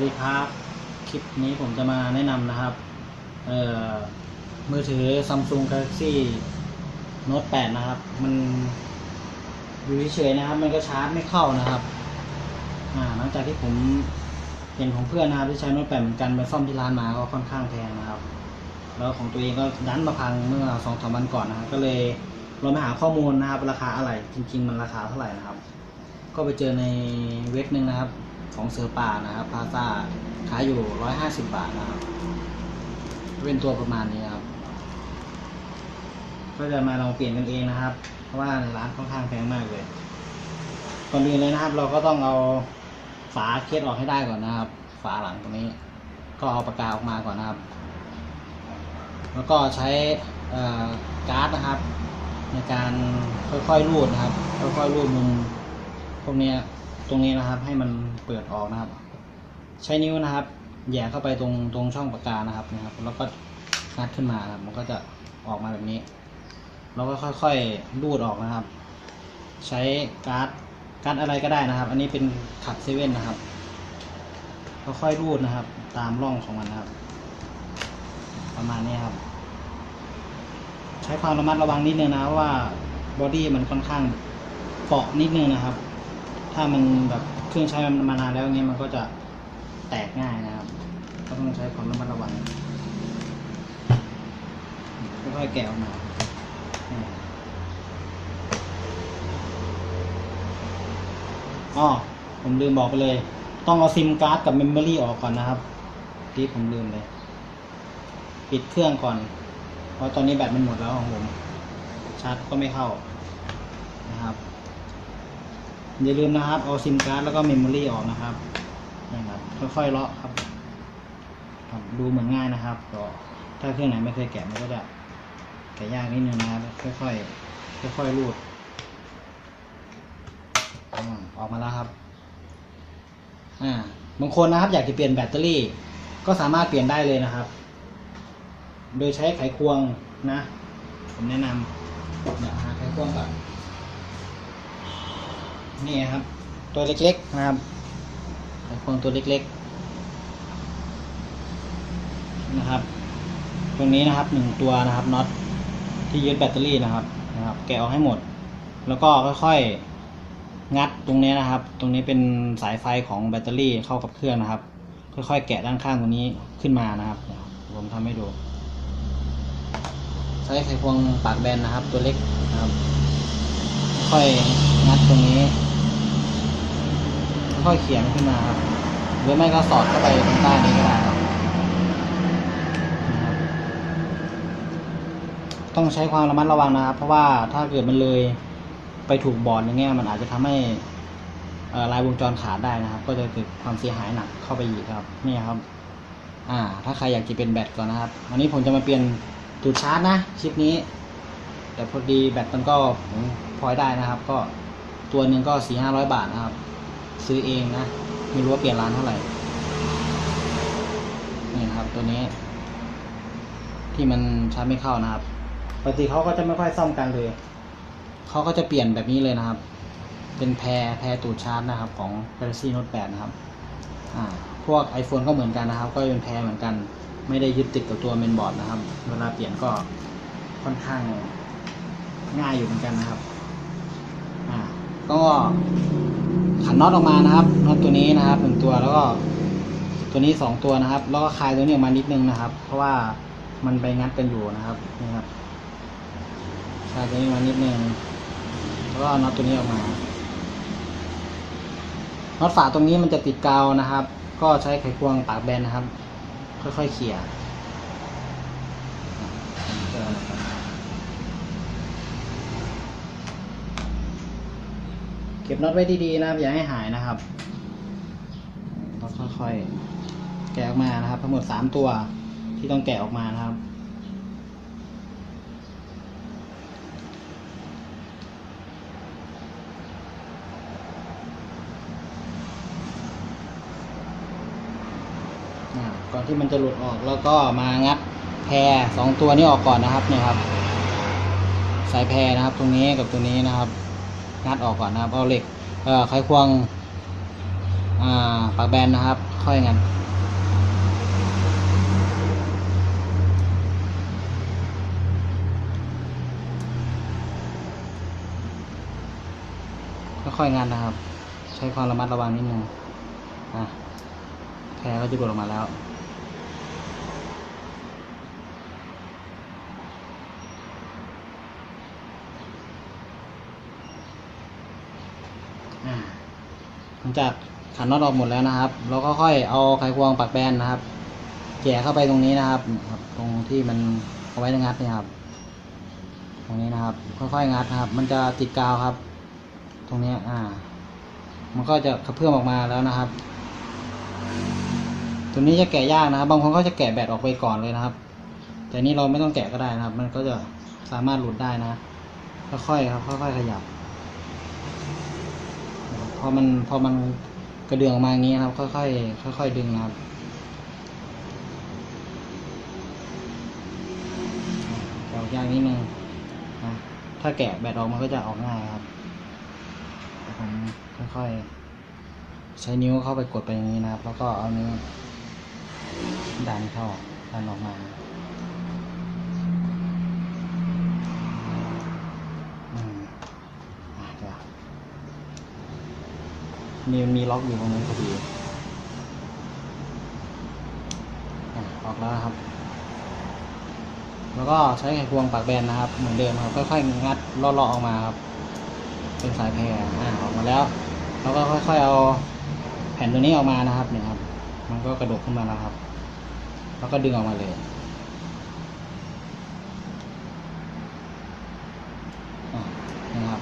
วัสดีครับ คลิปนี้ผมจะมาแนะนำนะครับเอ่อมือถือ Samsung Galaxy Note 8 นะครับ มันอยู่เฉยๆนะครับ มันก็ชาร์จไม่เข้านะครับหลังจากที่ผมเห็นของเพื่อนนะครับที่ใช้ Note 8 เหมือนกันไปซ่อมที่ร้านมาก็ค่อนข้างแพงนะครับ แล้วของตัวเองก็ดันมาพังเมื่อสองสามวันก่อนนะครับก็เลยลองไปหาข้อมูลนะครับ ราคาอะไรจริง ๆ มันราคาเท่าไหร่นะครับ ก็ไปเจอในเว็บหนึ่งนะครับ ของเสือป่านะครับพาซาขายอยู่ร้อยห้าสิบบาทนะครับ เป็นตัวประมาณนี้ครับ ก็จะมาลองเปลี่ยนกันเองนะครับ เพราะว่าในร้านค่อนข้างแพงมากเลยก่อนอื่นเลยนะครับ เราก็ต้องเอาฝาเคสออกให้ได้ก่อนนะครับ ฝาหลังตรงนี้ ก็เอาปากกาออกมาก่อนนะครับ แล้วก็ใช้การ์ดนะครับ ในการค่อยๆรูดนะครับ ค่อยๆรูดมุมพวกนี้ ตรงนี้นะครับให้มันเปิดออกนะครับ ใช้นิ้วนะครับ แย่เข้าไปตรงตรงช่องปากกานะครับนะครับ แล้วก็งัดขึ้นมาครับมันก็จะออกมาแบบนี้ เราก็ค่อยๆรูดออกนะครับ ใช้การ์ดการ์ดอะไรก็ได้นะครับ อันนี้เป็นขัดเซเว่นนะครับค่อยๆรูดนะครับ ตามร่องของมันนะครับ ประมาณนี้ครับ ใช้ความระมัดระวังนิดนึงนะว่าบอดี้มันค่อนข้างเปราะนิดนึงนะครับ ถ้ามันแบบเครื่องใช้มันมานานแล้วเงี้ยมันก็จะแตกง่ายนะครับ ก็ต้องใช้ความระมัดระวังค่อยๆแกะออกมาอ๋อผมลืมบอกไปเลย ต้องเอาซิมการ์ดกับเมมโมรี่ออกก่อนนะครับ ที่ผมลืมเลย ปิดเครื่องก่อน เพราะตอนนี้แบตมันหมดแล้วของผมชาร์จก็ไม่เข้านะครับ อย่าลืมนะครับ เอาซิมการ์ดแล้วก็เมมโมรี่ออกนะครับนะครับ ค่อยๆเลาะครับครับดูเหมือนง่ายนะครับก็ถ้าเครื่องไหนไม่เคยแกะมันก็จะแกะยากนิดนึงนะครับค่อยๆค่อยๆรูดอ่าออกมาแล้วครับอ่าบางคนนะครับ อยากจะเปลี่ยนแบตเตอรี่ ก็สามารถเปลี่ยนได้เลยนะครับ โดยใช้ไขควงนะ ผมแนะนำเดี๋ยวหาไขควงก่อน นี่ครับ ตัวเล็กๆนะครับไขควงตัวเล็กๆนะครับ ตรงนี้นะครับหนึ่งตัวนะครับน็อตที่ยึดแบตเตอรี่นะครับนะครับ แกะออกให้หมด แล้วก็ค่อยๆงัดตรงนี้นะครับ ตรงนี้เป็นสายไฟของแบตเตอรี่เข้ากับเครื่องนะครับ ค่อยๆ แกะด้านข้างตรงนี้ขึ้นมานะครับผมทำให้ดูใช้ไขควงปากแบนนะครับ ตัวเล็กนะครับ ค่อยงัดตรงนี้ ค่อยเขียนขึ้นมาครับหรือไม่ก็สอดเข้าไปตรงใต้นี้ก็ได้ครับ ต้องใช้ความระมัดระวังนะครับ เพราะว่าถ้าเกิดมันเลยไปถูกบอร์ดอย่างเงี้ยมันอาจจะทำให้ลายวงจรขาดได้นะครับ ก็จะเกิดความเสียหายหนักเข้าไปอีกครับนี่ครับ อ่า ถ้าใครอยากจะเป็นแบตก่อนนะครับวันนี้ผมจะมาเปลี่ยนจุดชาร์จนะคลิปนี้ แต่พอดีแบตมันก็พอยได้นะครับ ก็ตัวหนึ่งก็สี่ห้าร้อยบาทนะครับ ซื้อเองนะไม่รู้ว่าเปลี่ยนร้านเท่าไหร่นี่นะครับตัวนี้ ที่มันชาร์จไม่เข้านะครับปกติเขาก็จะไม่ค่อยซ่อมกันเลยเขาก็จะเปลี่ยนแบบนี้เลยนะครับ เป็นแพรแพรตูดชาร์จนะครับ ของ Galaxy Note 8 นะครับอ่าพวก iPhone ก็เหมือนกันนะครับ ก็เป็นแพรเหมือนกัน ไม่ได้ยึดติดกับตัวเมนบอร์ดนะครับ เวลาเปลี่ยนก็ค่อนข้างง่ายอยู่เหมือนกันนะครับ ก็ขันน็อตออกมานะครับน็อตตัวนี้นะครับหนึ่งตัวแล้วก็ตัวนี้สองตัวนะครับ แล้วก็คลายตัวนี้ออกมานิดนึงนะครับ เพราะว่ามันไปงัดกันอยู่นะครับนี่ครับคลายตัวนี้มานิดนึงแล้วก็น็อตตัวนี้ออกมาน็อตฝาตรงนี้มันจะติดกาวนะครับ ก็ใช้ไขควงปากแบนนะครับ ค่อยๆเขี่ยเก็บน็อตไว้ดีๆนะครับ อย่าให้หายนะครับต้องค่อยๆแกะออกมานะครับ ทั้งหมดสามตัวที่ต้องแกะออกมานะครับก่อนที่มันจะหลุดออกแล้วก็มางัดแพรสองตัวนี้ออกก่อนนะครับเนี่ยครับ สายแพรนะครับ ตรงนี้กับตัวนี้นะครับ งัดออกก่อนนะครับเอาเหล็กเอ่อไขควงอ่าปากแบนนะครับ ค่อยงัดค่อยๆงัดนะครับ ใช้ความระมัดระวังนิดนึงอะแพรก็จะหลุดออกมาแล้ว หลังจากขันน็อตออกหมดแล้วนะครับ เราก็ค่อยเอาไขควงปักแบนนะครับแย่เข้าไปตรงนี้นะครับครับ ตรงที่มันเอาไว้งัดนี่ยครับ ตรงนี้นะครับ ค่อยๆงัดนะครับ มันจะติดกาวครับ ตรงนี้อ่า มันก็จะกระเพื่อมออกมาแล้วนะครับ ตัวนี้จะแกะยากนะครับ บางคนก็จะแกะแบตออกไปก่อนเลยนะครับ แต่นี่เราไม่ต้องแกะก็ได้นะครับ มันก็จะสามารถหลุดได้นะค่อยๆครับ ค่อยๆขยับ พอมันพอมันกระเดื่องออกมาอย่างนี้ครับ ค่อยๆค่อยๆดึงนะครับออกยากนิดนึงนะถ้าแกะแบตออกมันก็จะออกง่ายครับผมค่อยๆใช้นิ้วเข้าไปกดไปอย่างนี้นะครับ แล้วก็เอานิ้วดันเข้าดันออกมาอืมอะเดี๋ยว มีมีล็อกอยู่ตรงนี้พอดีออกแล้วครับ แล้วก็ใช้ไขควงปากแบนนะครับ เหมือนเดิมครับค่อยๆงัดลาะๆออกมาครับ เป็นสายแพรอ่าออกมาแล้ว แล้วก็ค่อยๆเอาแผ่นตัวนี้ออกมานะครับเนี่ยครับ มันก็กระดกขึ้นมาแล้วครับ แล้วก็ดึงออกมาเลยอะนะครับ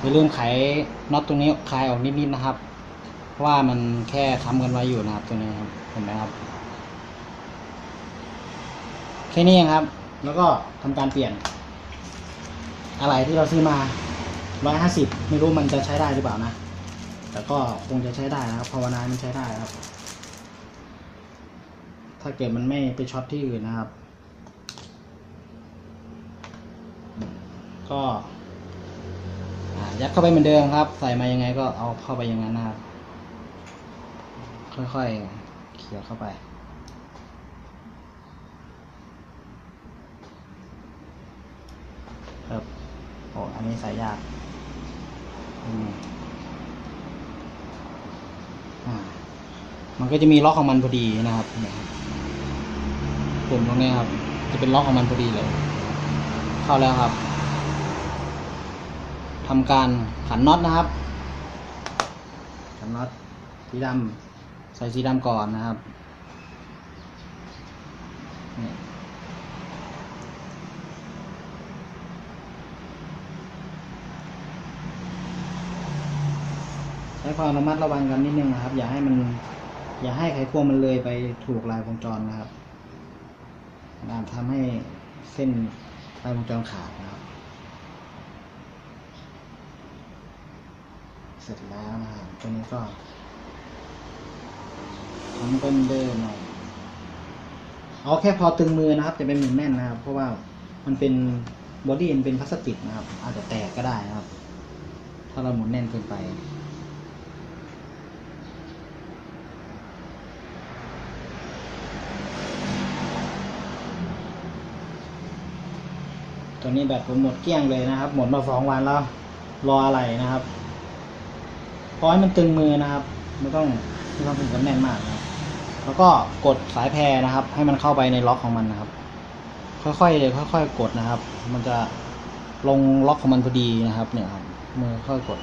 อย่าลืมไขน็อตตรงนี้คลายออกนิดๆนะครับ เพราะว่ามันแค่ค้ำกันไว้อยู่นะครับตัวนี้ครับเห็นไหมครับ แค่นี้ครับ แล้วก็ทำการเปลี่ยน อะไรที่เราซื้อมาร้อยห้าสิบไม่รู้มันจะใช้ได้หรือเปล่านะ แต่ก็คงจะใช้ได้นะครับภาวนามันใช้ได้ครับ ถ้าเกิดมันไม่ไปช็อตที่อื่นนะครับ ก็ยัดเข้าไปเหมือนเดิมครับ ใส่มายังไงก็เอาเข้าไปอย่างนั้นนะครับ ค่อยๆ เขี่ยเข้าไป ครับ โอ้ อันนี้ใส่ยากอืมอ่ามันก็จะมีล็อกของมันพอดีนะครับเนี่ยครับปุ่มตรงนี้ครับ จะเป็นล็อกของมันพอดีเลย เข้าแล้วครับทำการขันน็อตนะครับขันน็อตสีดำ ใส่สีดำก่อนนะครับใช้ความระมัดระวังกันนิดนึงนะครับ อย่าให้มัน อย่าให้ไขควงมันเลยไปถูกลายวงจรนะครับอาจทำให้เส้นลายวงจรขาดนะครับ เสร็จแล้วนะครับตัวนี้ก็ ทำเป็นเดินหน่อยเอาแค่พอตึงมือนะครับจะเป็นหมุนแน่นนะครับ เพราะว่ามันเป็นบอดี้มันเป็นพลาสติกนะครับ อาจจะแตกก็ได้นะครับ ถ้าเราหมุนแน่นเกินไปตัวนี้แบตผมหมดเกลี้ยงเลยนะครับ หมดมาสองวันแล้ว รออะไรนะครับพอให้มันตึงมือนะครับ ไม่ต้อง ไม่ต้องถึงกับแน่นมากนะครับแล้วก็กดสายแพรนะครับ ให้มันเข้าไปในล็อกของมันนะครับ ค่อยๆเลยค่อย ๆ กดนะครับ มันจะลงล็อกของมันพอดีนะครับ เนี่ยครับมือค่อยกด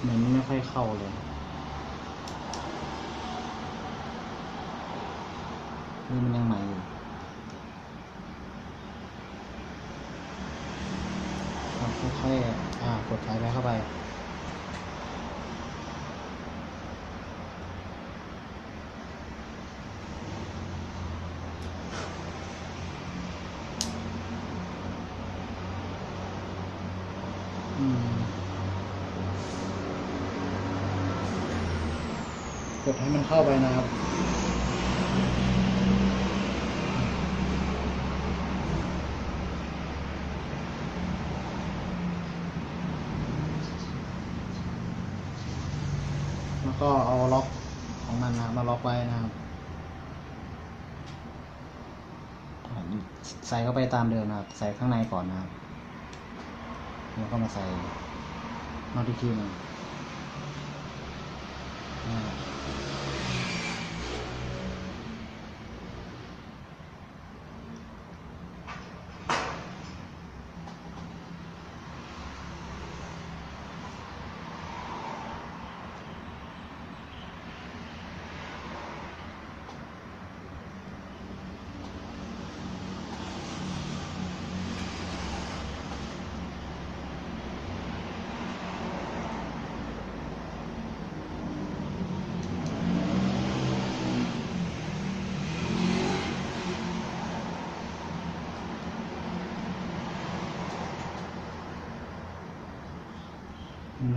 เหมือนไม่ค่อยเข้าเลย นี่มันยังใหม่อยู่ค่อยๆอ่ากดสายไปเข้าไปกดให้มันเข้าไปนะครับ ก็เอาล็อกของมันนะมาล็อกไว้นะครับ ใส่เข้าไปตามเดิมนะครับ ใส่ข้างในก่อนนะครับ แล้วก็มาใส่น็อตอีกทีหนึ่ง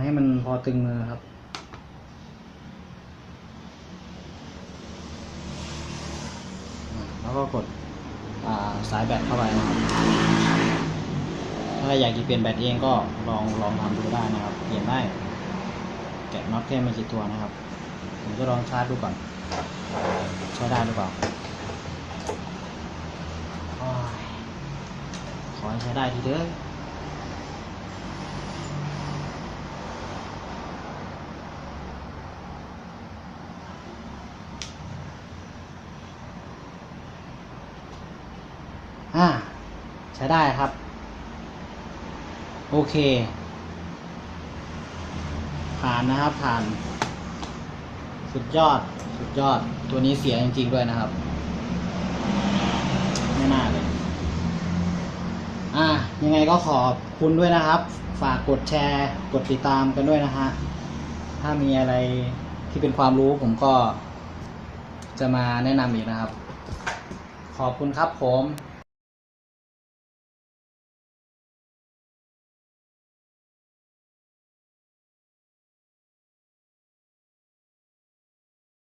ให้มันพอตึงมือครับ แล้วก็กดาสายแบตเข้าไปนะครับ ถ้าอยากจะเปลี่ยนแบตเองก็ลองลองทำดูได้นะครับ เปลี่ยนได้ แกะน็อตแค่ไม่กี่ตัวนะครับ ผมจะลองชาร์จดูก่อน ใช้ได้หรือเปล่า ขอให้ใช้ได้ทีเด้อ อ่า ใช้ได้ครับ โอเค ผ่านนะครับ ผ่าน สุดยอด สุดยอด ตัวนี้เสียจริงๆด้วยนะครับ ไม่น่าเลย อ่า ยังไงก็ขอบคุณด้วยนะครับ ฝากกดแชร์ กดติดตามกันด้วยนะฮะ ถ้ามีอะไรที่เป็นความรู้ผมก็จะมาแนะนำอีกนะครับ ขอบคุณครับผม